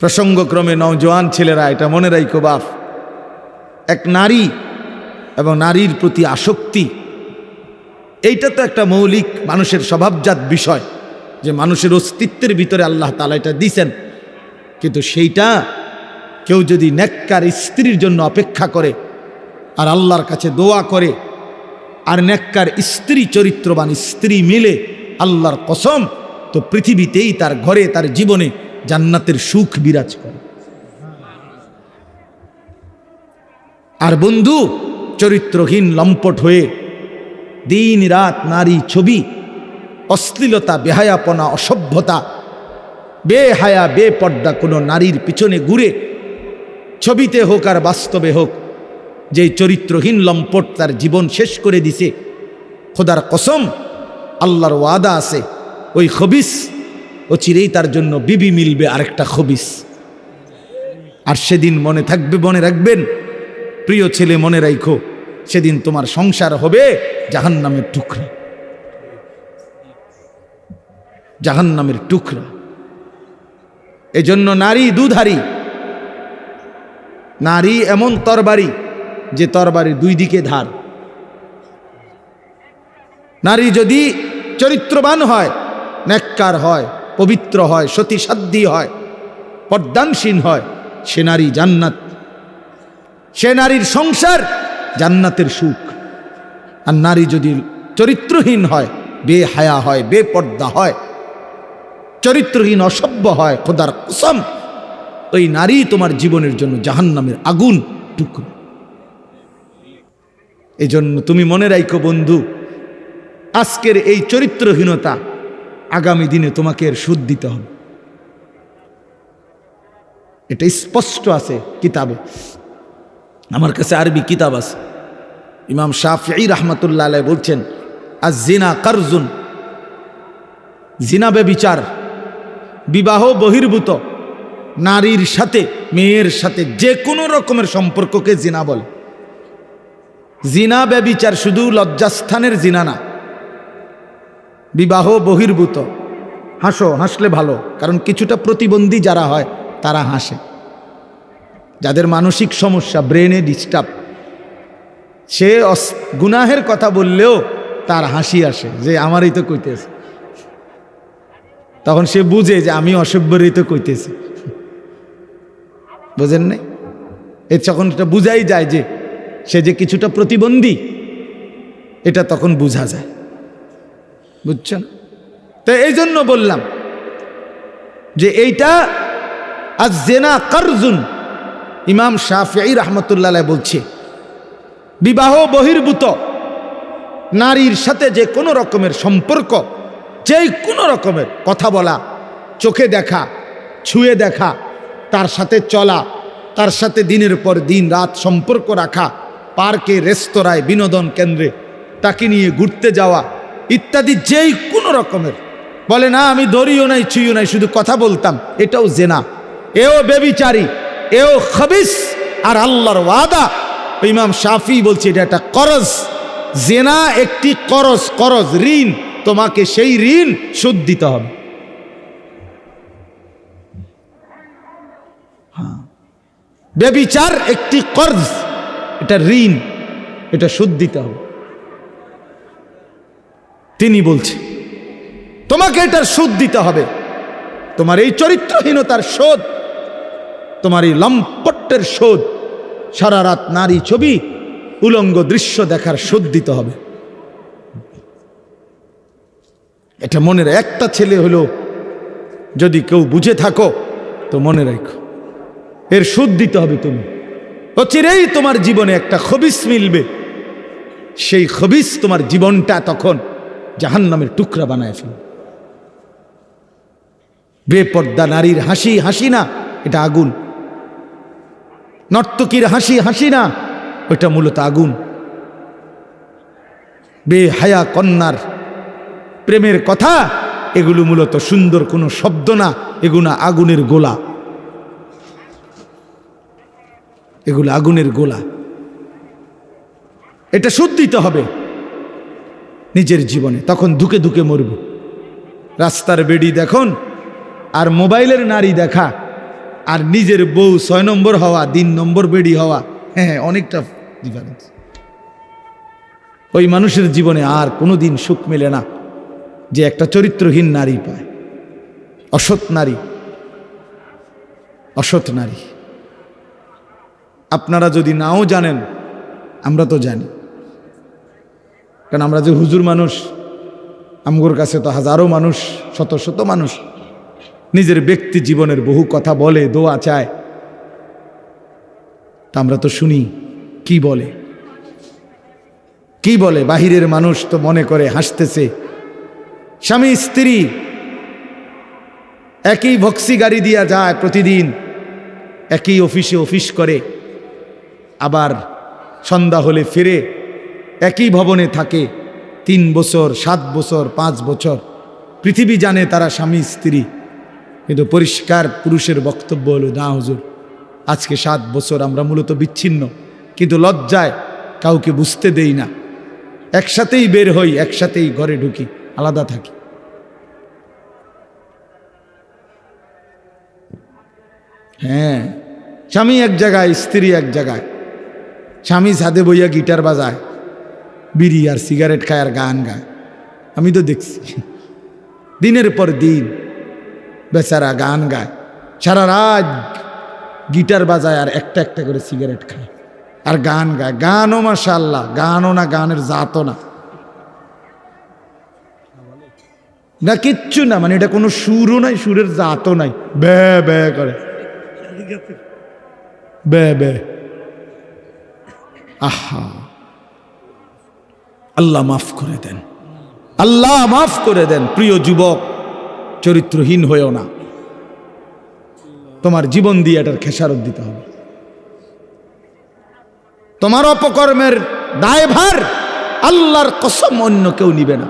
প্রসঙ্গক্রমে নওজোয়ান ছেলেরা এটা মনে রাখো বাপ। এক নারী এবং নারীর প্রতি আসক্তি, এইটা তো একটা মৌলিক মানুষের স্বভাবজাত বিষয় যে মানুষের অস্তিত্বের ভিতরে আল্লাহ তালা এটা দিছেন। কিন্তু সেইটা কেউ যদি নেককার স্ত্রীর জন্য অপেক্ষা করে আর আল্লাহর কাছে দোয়া করে আর নেককার স্ত্রী, চরিত্রবান স্ত্রী মিলে আল্লাহর কসম, তো পৃথিবীতেই তার ঘরে, তার জীবনে জান্নাতের সুখ বিরাজ করে। আর বন্ধু, চরিত্রহীন লম্পট হয়ে দিন রাত নারী ছবি, অশ্লীলতা, বেহায়াপনা, অসভ্যতা, বেহায়া, বেপর্দা কোনো নারীর পিছনে ঘুরে ছবিতে হোক আর বাস্তবে হোক যে চরিত্রহীন লম্পট তার জীবন শেষ করে দিছে, খোদার কসম, আল্লাহর ওয়াদা আছে, ওই খবিস ও চিরেই তার জন্য বিবি মিলবে আরেকটা খবিস। আর সেদিন মনে থাকবে, মনে রাখবেন, প্রিয় ছেলে, মনে রাখো সেদিন তোমার সংসার হবে জাহান্নামের টুকরা। জাহান্নামের টুকরা। এজন্য নারী দুধারী, নারী এমন তরবারি যে তরবারির দুই দিকে ধার। নারী যদি চরিত্রবান হয় নেককার হয় পবিত্র হয়, সতীসাধ্যী হয় পর্দানসীন হয়, সে নারী জান্নাত। সে নারীর সংসার জান্নাতের সুখ। আর নারী যদি চরিত্রহীন হয়, বেহায়া হয় বে বেপর্দা হয়, চরিত্রহীন অসভ্য হয়, খোদার কসম, ওই নারী তোমার জীবনের জন্য জাহান্নামের আগুন টুকরো। এই জন্য তুমি মনে রাখো বন্ধু, আজকের এই চরিত্রহীনতা আগামী দিনে তোমাকে এর সুদ দিতে হবে। এটা স্পষ্ট আছে কিতাবে। আমার কাছে আরবি কিতাব আছে। ইমাম শাফি রহমতুল্লাহ আলাই বলছেন আর জিনা কারজুন জিনাবে বিচার বিবাহ বহির্ভূত, নারীর সাথে, মেয়ের সাথে যে কোনো রকমের সম্পর্ককে জিনা বলে। জিনা ব্যবিচার শুধু লজ্জাস্থানের জিনা না বিবাহ বহির্ভূত। হাসো, হাসলে ভালো, কারণ কিছুটা প্রতিবন্ধী যারা হয়, তারা হাসে। যাদের মানসিক সমস্যা, ব্রেনে ডিস্টার্ব সে গুনাহের কথা বললেও তার হাসি আসে, যে আমারই তো কইতেছে। তখন সে বুঝে যে আমি অসভ্যরই তো কইতেছি। বোঝেন নাই? এ তখন এটা বুঝাই যায় যে, সে যে কিছুটা প্রতিবন্ধী, এটা তখন বোঝা যায়। বুঝছেন? তো এই জন্য বললাম যে এইটা আজ জেনা কারজুন, ইমাম শাফি রহমতুল্লাহ বলছে। বিবাহ বহির্ভূত নারীর সাথে যে কোনো রকমের সম্পর্ক, যে কোনো রকমের কথা বলা, চোখে দেখা, ছুঁয়ে দেখা, তার সাথে চলা, তার সাথে দিনের পর দিন রাত সম্পর্ক রাখা, পার্কে, রেস্তোরাঁয়, বিনোদন কেন্দ্রে, তাকে নিয়ে ঘুরতে যাওয়া ইত্যাদি যেই কোনো রকমের। বলে, না, আমি দড়িও নাই, ছুঁইও নাই, শুধু কথা বলতাম। এটাও জেনা। এও বেবিচারি, এও খবিস, আর আল্লাহর ওয়াদা। ইমাম শাফি বলছে, এটা একটা করজ। জেনা একটি করজ করজ, ঋণ। তোমাকে সেই ঋণ শোধ দিতে হবে। বেবিচার একটি কর্জ। এটা ঋণ, এটা শোধ দিতে হবে। তিনি বলছে, তোমাকে এটার সুদ দিতে হবে। তোমার এই চরিত্রহীনতার শোধ, তোমার এই লম্পট্টের শোধ, সারা রাত নারী ছবি, উলঙ্গ দৃশ্য দেখার শোধ দিতে হবে। এটা মনের একটা ছেলে হলো, যদি কেউ বুঝে থাকো, তো মনে রাখো। এর সুদ দিতে হবে তুমি। অচিরেই তোমার জীবনে একটা খবিস মিলবে। সেই খবিস তোমার জীবনটা তখন জাহান্নামের টুকরা বানায় ফেলবে বেপর্দা নারীর হাসি হাসি না, এটা আগুন। নর্তকীর হাসি হাসি না ওটা মূলত আগুন। বেহায়া কন্যার প্রেমের কথা, এগুলো মূলত সুন্দর কোনো শব্দ না, এগুলো আগুনের গোলা। এগুলো আগুনের গোলা। এটা শুদ্ধিতে হবে। নিজের জীবনে তখন ধুকে ধুকে মরব। রাস্তার বেড়ি দেখুন আর মোবাইলের নারী দেখা আর নিজের বউ ছয় নম্বর হওয়া তিন নম্বর বেডি হওয়া হ্যাঁ হ্যাঁ, অনেকটা ডিফারেন্স ওই মানুষের জীবনে আর কোনো দিন সুখ মেলে না যে একটা চরিত্রহীন নারী পায়। অসৎ নারী অসৎ নারী। আপনারা যদি নাও জানেন আমরা তো জানি। কারণ আমরা যে হুজুর মানুষ, আমগোর কাছে তো হাজারো মানুষ, শত শত মানুষ। নিজের ব্যক্তি জীবনের বহু কথা বলে, দোয়া চায়। তা আমরা তো শুনি, কি বলে? কি বলে? বাহিরের মানুষ তো মনে করে হাসতেছে। স্বামী, স্ত্রী, একই ভক্সি গাড়ি দিয়া যায় প্রতিদিন, একই অফিসে অফিস করে। আবার সন্ধ্যা হলে ফিরে একই ভবনে থাকে। তিন বছর, সাত বছর, পাঁচ বছর। পৃথিবী জানে তারা স্বামী, স্ত্রী। কিন্তু পরিষ্কার পুরুষের বক্তব্য হলো, না, হুজুর, আজকে সাত বছর আমরা মূলত বিচ্ছিন্ন। কিন্তু লজ্জায় কাউকে বুঝতে দেই না। একসাথেই বের হই, একসাথেই ঘরে ঢুকি, আলাদা থাকি। হ্যাঁ স্বামী এক জায়গায়, স্ত্রী এক জায়গায়। স্বামী ছাদে বইয়া গিটার বাজায়। বিড়ি আর সিগারেট খায় আর গান গায়। আমি তো দেখছি। দিনের পর দিন বেচারা গান গায়। সারা রাত গিটার বাজায় আর একটা একটা করে সিগারেট খায়। আর গান গায়। গানও মাশাল্লাহ গানও না, গানের জাতও না। না, কিচ্ছু না মানে এটা কোনো সুরও নাই, সুরের জাতও নাই। বে বে করে। বে বে আহা। আল্লাহ মাফ করে দেন। আল্লাহ মাফ করে দেন, প্রিয় যুবক, চরিত্রহীন হয়েও না। তোমার জীবন দিয়ে এটার খেসারত দিতে হবে। তোমার অপকর্মের দায়ভার আল্লাহর কসম অন্য কেউ নিবে না।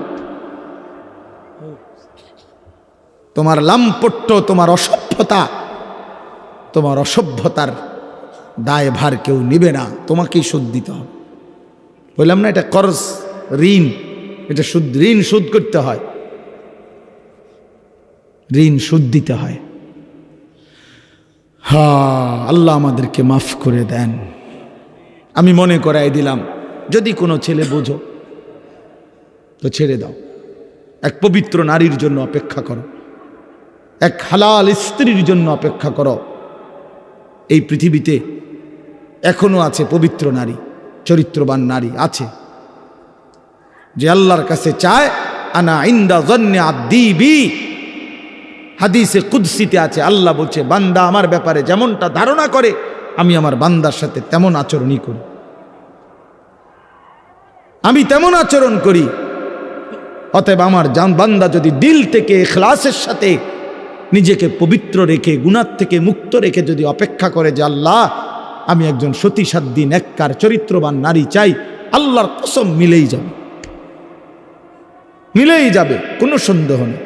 তোমার লাম্পট্য, তোমার অসভ্যতা, তোমার অসভ্যতার দায়ভার কেউ নিবে না। তোমাকেই শোধ দিতে হবে। বললাম না, এটা করজ। ঋণ, এটা সুদ, ঋণ সুদ করতে হয়। ঋণ সুদ দিতে হয়। হা, আল্লাহ আমাদেরকে মাফ করে দেন। আমি মনে করাই দিলাম, যদি কোনো ছেলে বোঝো, তো ছেড়ে দাও। এক পবিত্র নারীর জন্য অপেক্ষা করো। এক হালাল স্ত্রীর জন্য অপেক্ষা করো। এই পৃথিবীতে এখনও আছে পবিত্র নারী, চরিত্রবান নারী আছে। যে আল্লাহর কাছে চায়, আনা ইন্দা জন্যে আদিবি হাদিসে কুদ্সিতে আছে, আল্লাহ বলছে, বান্দা আমার ব্যাপারে যেমনটা ধারণা করে, আমি আমার বান্দার সাথে তেমন আচরণই করি। আমি তেমন আচরণ করি। অতএব আমার বান্দা যদি দিল থেকে এখলাসের সাথে নিজেকে পবিত্র রেখে গুণার থেকে মুক্ত রেখে যদি অপেক্ষা করে যে আল্লাহ, আমি একজন সতী সাধ্যী নেককার, চরিত্রবান নারী চাই, আল্লাহর কসম মিলেই যাবে। মিলেই যাবে, কোনো সন্দেহ নেই।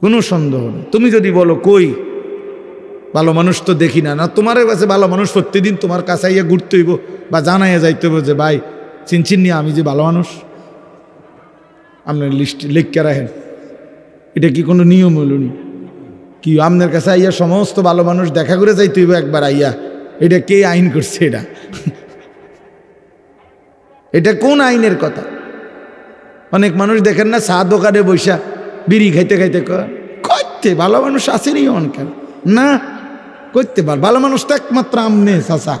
কোনো সন্দেহ নেই। তুমি যদি বলো, কই? ভালো মানুষ তো দেখি না। না, তোমার কাছে ভালো মানুষ প্রতিদিন তোমার কাছে আইয়া ঘুরতে হইব বা জানাইয়া যাইতে হইব যে, ভাই, চিনচিন নিয়ে আমি যে ভালো মানুষ। আপনার লিস্ট লিখকে রাখেন। এটা কি কোনো নিয়ম হইল নি? কি আপনার কাছে আইয়া সমস্ত ভালো মানুষ দেখা করে যাইতে হইব একবার আইয়া? এটা কে আইন করছে এটা? এটা কোন আইনের কথা? অনেক মানুষ দেখেন না, চা দোকানে বৈশা বিড়ি খাইতে খাইতে করতে ভালো মানুষ আসেনি অনকেন না করতে পার, ভালো মানুষ তো একমাত্র আমনে চাচা।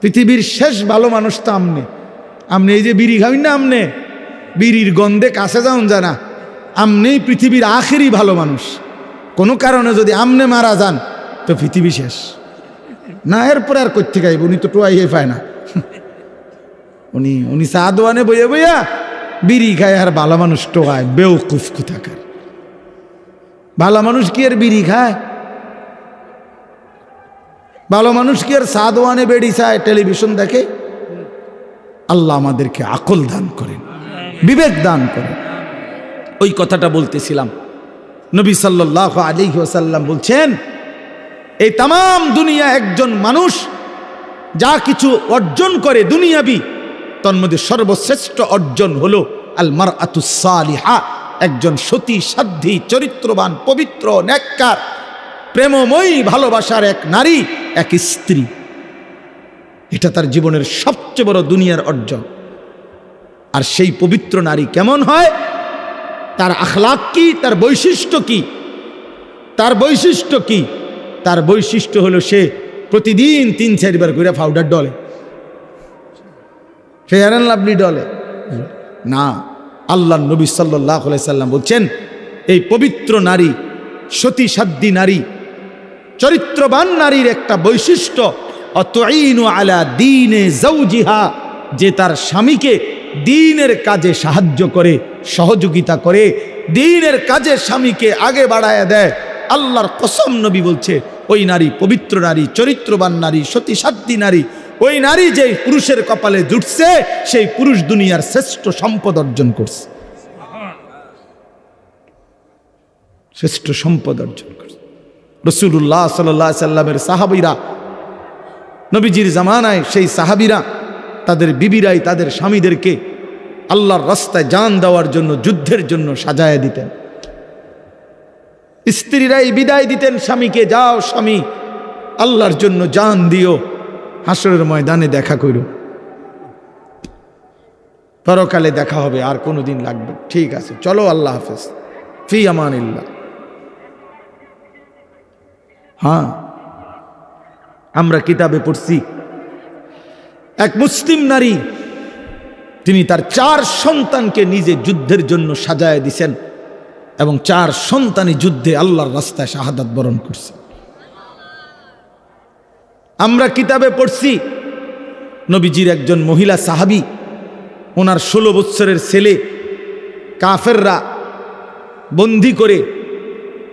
পৃথিবীর শেষ ভালো মানুষ তো আমনে। আমনে এই যে বিড়ি খাবেন না আমনে? বিড়ির গন্ধে কাছে যাওন জানা আমনেই পৃথিবীর আখেরই ভালো মানুষ। কোনো কারণে যদি আমনে মারা যান, তো পৃথিবী শেষ। না, এরপরে আর করতে গাইব উনি তো টোয়াইয়ে পায় না। উনি উনি চা দোয়ানে বইয়া বইয়া বিড়ি খায় আর ভালো মানুষ টোয়ায় বেউকুফ কুথাকার ভালো মানুষ কি আর বিড়ি খায়? ভালো মানুষ কি আর সাদওয়ানে বেড়ি চায়, টেলিভিশন দেখে? আল্লাহ আমাদেরকে আকল দান করেন, বিবেক দান করেন। ওই কথাটা বলতেছিলাম। নবী সাল্লাহ আলী ওসাল্লাম বলছেন, এই তাম দুনিয়া একজন মানুষ যা কিছু অর্জন করে দুনিয়াবি তন্মধ্যে সর্বশ্রেষ্ঠ অর্জন হল আল মার আতুসালিহা একজন সতী, সাধ্যী, চরিত্রবান, পবিত্র, ন্যাক্কার, প্রেমময়ী, ভালোবাসার এক নারী, এক স্ত্রী। এটা তার জীবনের সবচেয়ে বড় দুনিয়ার অর্জন। আর সেই পবিত্র নারী কেমন হয়? তার আখলাক কি? তার বৈশিষ্ট্য কি? তার বৈশিষ্ট্য কি? তার বৈশিষ্ট্য হলো সে প্রতিদিন তিন চারবার করে powder Dole. Fair and lovely ডলে না আল্লাহ নবী সাল্লাহ সাল্লাম বলছেন, এই পবিত্র নারী সতী সাধ্যী নারী, চরিত্রবান নারীর একটা বৈশিষ্ট্য, অতঈনু আলা দিনে জৌজিহা যে তার স্বামীকে দিনের কাজে সাহায্য করে, সহযোগিতা করে, দিনের কাজে স্বামীকে আগে বাড়ায় দেয়। আল্লাহর কসম নবী বলছে, ওই নারী পবিত্র নারী, চরিত্রবান নারী সতী সাধ্যী নারী ওই নারী যে পুরুষের কপালে জুটছে, সেই পুরুষ দুনিয়ার শ্রেষ্ঠ সম্পদ অর্জন করছে। শ্রেষ্ঠ সম্পদ অর্জন করছে। রসুল্লাহ সাল্লাহ সাল্লামের সাহাবিরা, নবীজির জামানায় সেই সাহাবিরা, তাদের বিবিরাই তাদের স্বামীদেরকে আল্লাহর রাস্তায় জান দেওয়ার জন্য, যুদ্ধের জন্য সাজায় দিতেন। স্ত্রীরাই বিদায় দিতেন স্বামীকে, যাও স্বামী, আল্লাহর জন্য জান দিও। হাসরের ময়দানে দেখা করো পরকালে দেখা হবে, আর কোনো দিন লাগবে। ঠিক আছে, চলো, আল্লাহ হাফেজ। ফি আমানিল্লাহ। হ্যাঁ আমরা কিতাবে পড়ছি, এক মুসলিম নারী, তিনি তার চার সন্তানকে নিজে যুদ্ধের জন্য সাজায় দিছেন এবং চার সন্তানই যুদ্ধে আল্লাহর রাস্তায় শাহাদাত বরণ করছে। আমরা কিতাবে পড়ছি, নবীজির একজন মহিলা সাহাবি, ওনার ষোলো বৎসরের ছেলে, কাফেররা বন্দি করে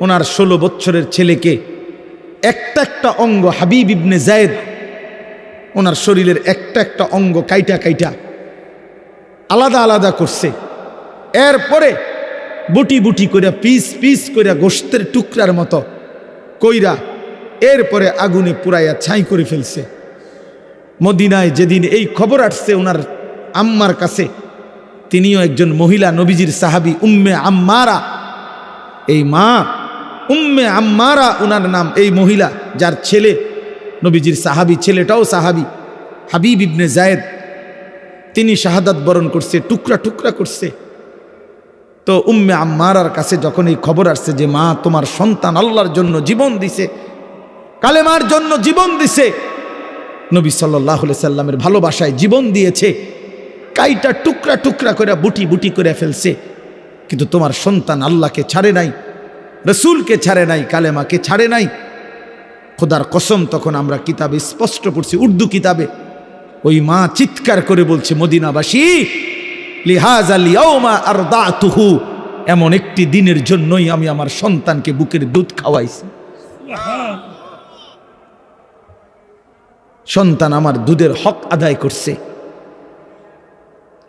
ওনার ষোলো বৎসরের ছেলেকে একটা একটা অঙ্গ হাবিব ইবনে জায়েদ, ওনার শরীরের একটা একটা অঙ্গ কাইটা কাইটা আলাদা আলাদা করছে। এরপরে বুটি বুটি করে, পিস পিস করে গোস্তের টুকরার মতো কইরা এরপরে আগুনে পুরাইয়া ছাই করে ফেলছে। মদিনায় যেদিন এই খবর আসছে ওনার আম্মার কাছে, তিনিও একজন মহিলা নবীজির সাহাবি, উম্মে আম্মারা। এই মা, উম্মে আম্মারা উনার নাম, এই মহিলা যার ছেলে, নবীজির সাহাবি, ছেলেটাও সাহাবি, হাবিব ইবনে জায়েদ। তিনি শাহাদাত বরণ করছে, টুকরা টুকরা করছে। তো উম্মে আম্মারার কাছে যখন এই খবর আসছে যে মা তোমার সন্তান আল্লাহর জন্য জীবন দিছে কালেমার জন্য জীবন দিছে। নবী সাল্লাহ সাল্লামের ভালোবাসায় জীবন দিয়েছে। কাইটা টুকরা টুকরা করে বুটি বুটি করে ফেলছে। কিন্তু তোমার সন্তান আল্লাহকে ছাড়ে নাই, রসুলকে ছাড়ে নাই, কালেমাকে ছাড়ে নাই। খোদার কসম, তখন আমরা কিতাবে স্পষ্ট পড়ছি উর্দু কিতাবে। ওই মা চিৎকার করে বলছে, মদিনাবাসী, লিহাজ আলিয়াউমা আর দা তুহু এমন একটি দিনের জন্যই আমি আমার সন্তানকে বুকের দুধ খাওয়াইছি। সন্তান আমার দুধের হক আদায় করছে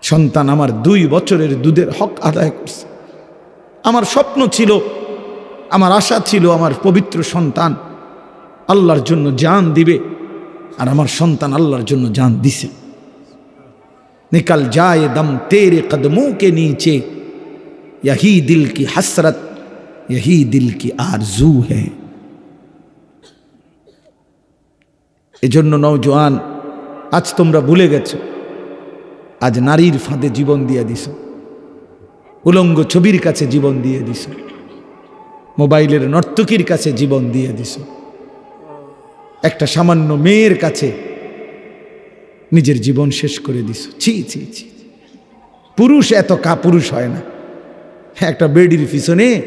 সন্তান আমার দুই বছরের দুধের হক আদায় করছে আমার স্বপ্ন ছিল আমার আশা ছিল আমার পবিত্র সন্তান আল্লাহর জন্য জান দিবে আর আমার সন্তান আল্লাহর জন্য জান দিছে निकल जाए दम तेरे कदमों के नीचे यही दिल की हसरत यही दिल की आरजू है এজন্য নৌজওয়ান আজ তোমরা ভুলে গেছো। আজ নারীর ফাঁদে জীবন দিয়ে দিছ। উলঙ্গ ছবির কাছে জীবন দিয়ে দিছ। মোবাইলের নর্তকীর কাছে জীবন দিয়ে দিছ। একটা সামান্য মেয়ের কাছে নিজের জীবন শেষ করে দিস ছি ছি ছি পুরুষ এত কা পুরুষ হয় না। একটা বেডির পিছনে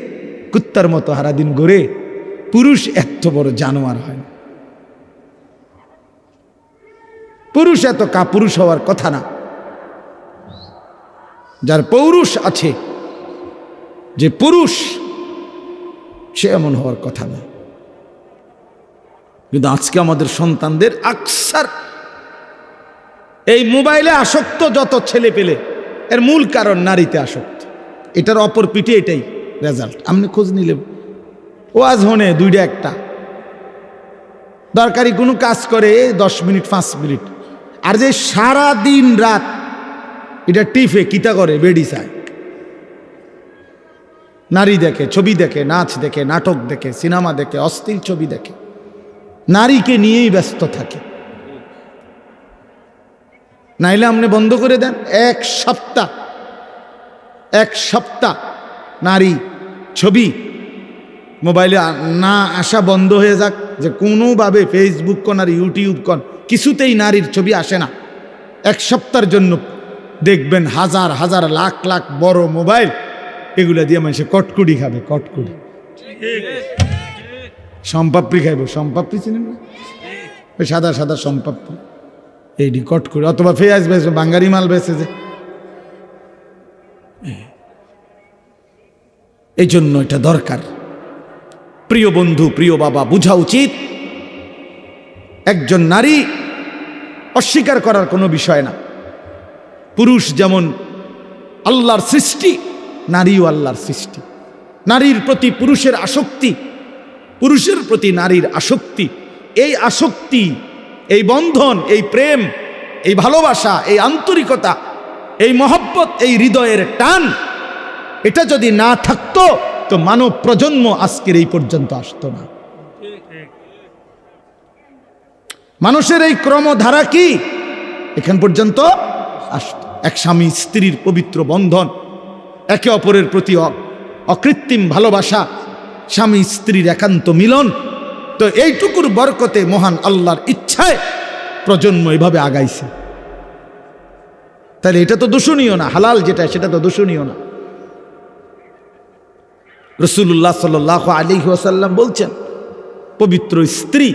কুত্তার মতো হারাদিন গড়ে পুরুষ এত বড় জানোয়ার হয় না। পুরুষ এত কা পুরুষ হওয়ার কথা না। যার পৌরুষ আছে, যে পুরুষ, সে এমন হওয়ার কথা না। কিন্তু আজকে আমাদের সন্তানদের আকসার এই মোবাইলে আসক্ত যত ছেলে পেলে, এর মূল কারণ নারীতে আসক্ত। এটার অপর পিঠে এটাই রেজাল্ট আপনি খোঁজ নিলে ওয়াজ হনে, দুইটা একটা। দরকারি কোনো কাজ করে, দশ মিনিট, পাঁচ মিনিট। আর যে সারা দিন রাত এটা টিফে কিতা করে বেডি চায়। নারী দেখে, ছবি দেখে, নাচ দেখে, নাটক দেখে, সিনেমা দেখে অস্থির ছবি দেখে। নারীকে নিয়েই ব্যস্ত থাকে। নাইলে আপনি বন্ধ করে দেন। এক সপ্তাহ এক সপ্তাহ নারী ছবি মোবাইলে না আসা বন্ধ হয়ে যাক যে কোনোভাবে ফেসবুক কন আর ইউটিউব কন কিছুতেই নারীর ছবি আসে না। এক সপ্তাহের জন্য দেখবেন হাজার হাজার, লাখ লাখ বড় মোবাইল। এগুলো দিয়ে মানুষে কটকুড়ি খাবে কটকুড়ি সম্পাপ্পি খাইব। সম্পাপ্পি চিনেন না? ওই সাদা সাদা সম্পাপ্পি এইটি কটকুড়ি অথবা পেঁয়াজ বেছে বাঙ্গারি মাল বেছে যে। এই জন্য এটা দরকার। প্রিয় বন্ধু, প্রিয় বাবা, বুঝা উচিত একজন নারী অস্বীকার করার কোনো বিষয় না। পুরুষ যেমন আল্লাহর সৃষ্টি, নারীও আল্লাহর সৃষ্টি। নারীর প্রতি পুরুষের আসক্তি, পুরুষের প্রতি নারীর আসক্তি। এই আসক্তি, এই বন্ধন, এই প্রেম, এই ভালোবাসা, এই আন্তরিকতা, এই মহব্বত, এই হৃদয়ের টান, এটা যদি না থাকতো, তো মানব প্রজন্ম আজকের এই পর্যন্ত আসতো না। মানুষের এই ক্রমধারা কি? এখান পর্যন্ত আসতো এক স্বামী স্ত্রীর পবিত্র বন্ধন, একে অপরের প্রতি অকৃত্রিম ভালোবাসা, স্বামী স্ত্রীর একান্ত মিলন। তো এইটুকুর বরকতে মহান আল্লাহর ইচ্ছায় প্রজন্ম এভাবে আগাইছে। তাহলে এটা তো দূষণীয় না, হালাল যেটা, সেটা তো দূষণীয় না। রসুল্লাহ সাল আলী ওয়াসাল্লাম বলছেন, পবিত্র স্ত্রী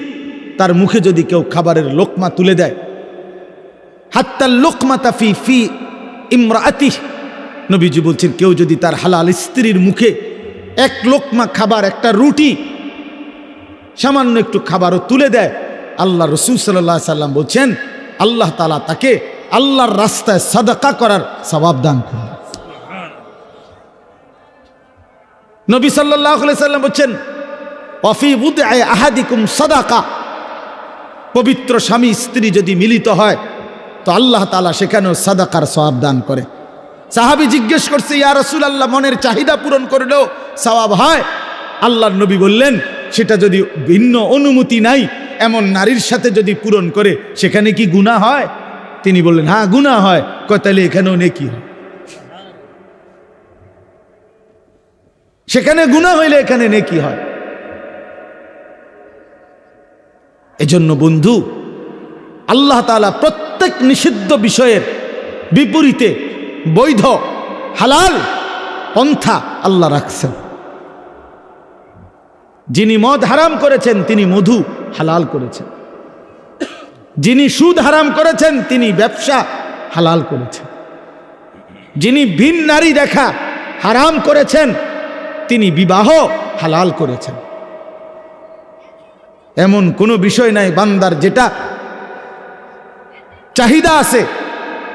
তার মুখে যদি কেউ খাবারের লোকমা তুলে দেয়। হাত্তার লোকমা তাফি ফি ইমরাতি। নবীজি বলছেন, কেউ যদি তার হালাল স্ত্রীর মুখে এক লোকমা খাবার, একটা রুটি, সামান্য একটু খাবারও তুলে দেয়, আল্লাহ রসুল সাল্লাহ সাল্লাম বলছেন, আল্লাহ তালা তাকে আল্লাহর রাস্তায় সাদাকা করার সবাব দান করেন। নবী সাল্লাহ সাল্লাম বলছেন অফি বুদ আহাদিকুম সদাকা। পবিত্র স্বামী, স্ত্রী যদি মিলিত হয়, তো আল্লাহ তালা সেখানেও সাদাকার সওয়াব দান করে। সাহাবি জিজ্ঞেস করছে, ইয়া রসুল আল্লাহ মনের চাহিদা পূরণ করলেও সওয়াব হয়? আল্লাহর নবী বললেন, সেটা যদি ভিন্ন অনুমতি নাই, এমন নারীর সাথে যদি পূরণ করে, সেখানে কি গুণা হয়? তিনি বললেন হ্যাঁ গুণা হয়। কয় তাহলে এখানেও নেকি হয়? সেখানে গুণা হইলে এখানে নেকি হয়। এজন্য বন্ধু, আল্লাহ তালা প্রত্যেক নিষিদ্ধ বিষয়ের বিপরীতে বৈধ, হালাল পন্থা আল্লাহ রাখছেন। যিনি মদ হারাম করেছেন, তিনি মধু হালাল করেছেন। যিনি সুদ হারাম করেছেন, তিনি ব্যবসা হালাল করেছেন। যিনি ভিন নারী দেখা হারাম করেছেন, তিনি বিবাহ হালাল করেছেন। এমন কোনো বিষয় নাই বান্দার যেটা চাহিদা আছে।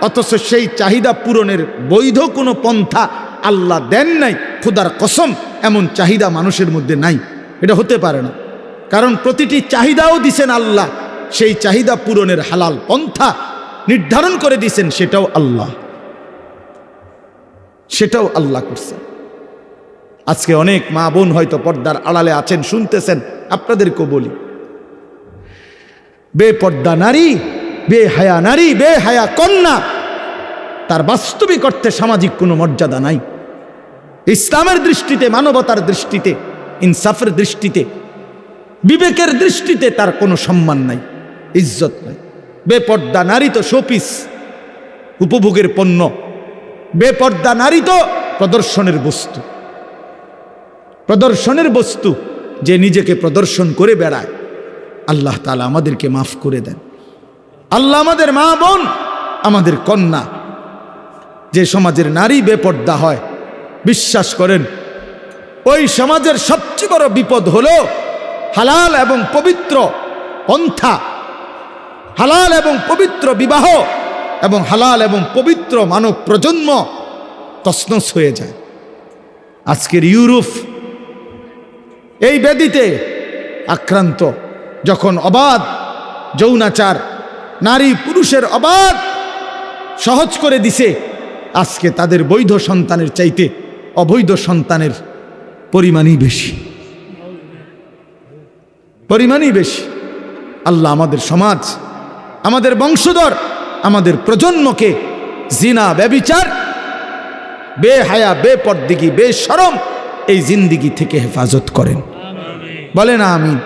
অথচ সেই চাহিদা পূরণের বৈধ কোনো পন্থা আল্লাহ দেন নাই। খুদার কসম, এমন চাহিদা মানুষের মধ্যে নাই। এটা হতে পারে না। কারণ প্রতিটি চাহিদাও দিছেন আল্লাহ। সেই চাহিদা পূরণের হালাল পন্থা নির্ধারণ করে দিছেন, সেটাও আল্লাহ। সেটাও আল্লাহ করছেন। আজকে অনেক মা বোন হয়তো পর্দার আড়ালে আছেন, শুনতেছেন, আপনাদেরকেও বলি। বেপর্দা নারী বে হায়া নারী বে হায়া কন্যা, তার বাস্তবিক অর্থে সামাজিক কোনো মর্যাদা নাই। ইসলামের দৃষ্টিতে, মানবতার দৃষ্টিতে, ইনসাফের দৃষ্টিতে, বিবেকের দৃষ্টিতে তার কোনো সম্মান নাই, ইজ্জত নাই। বেপর্দা নারী তো শোপিস, উপভোগের পণ্য। বেপর্দা নারী তো প্রদর্শনের বস্তু। প্রদর্শনের বস্তু যে নিজেকে প্রদর্শন করে বেড়ায়। আল্লাহ তালা আমাদেরকে মাফ করে দেন। আল্লাহ আমাদের মা বোন, আমাদের কন্যা। যে সমাজের নারী বেপর্দা হয়, বিশ্বাস করেন, ওই সমাজের সবচেয়ে বড় বিপদ হলো হালাল এবং পবিত্র পন্থা। হালাল এবং পবিত্র বিবাহ এবং হালাল এবং পবিত্র মানব প্রজন্ম তসনস হয়ে যায়। আজকের ইউরোপ এই ব্যাধিতে আক্রান্ত। যখন অবাধ, যৌনাচার, নারী, পুরুষের অবাধ সহজ করে দিছে, আজকে তাদের বৈধ সন্তানের চাইতে অবৈধ সন্তানের পরিমাণই বেশি। পরিমাণই বেশি। আল্লাহ আমাদের সমাজ, আমাদের বংশধর, আমাদের প্রজন্মকে জিনা, ব্যবিচার, বেহায়া, বেপরদিগি, বেশরম এই জিন্দিগি থেকে হেফাজত করেন। বলেন আমিন।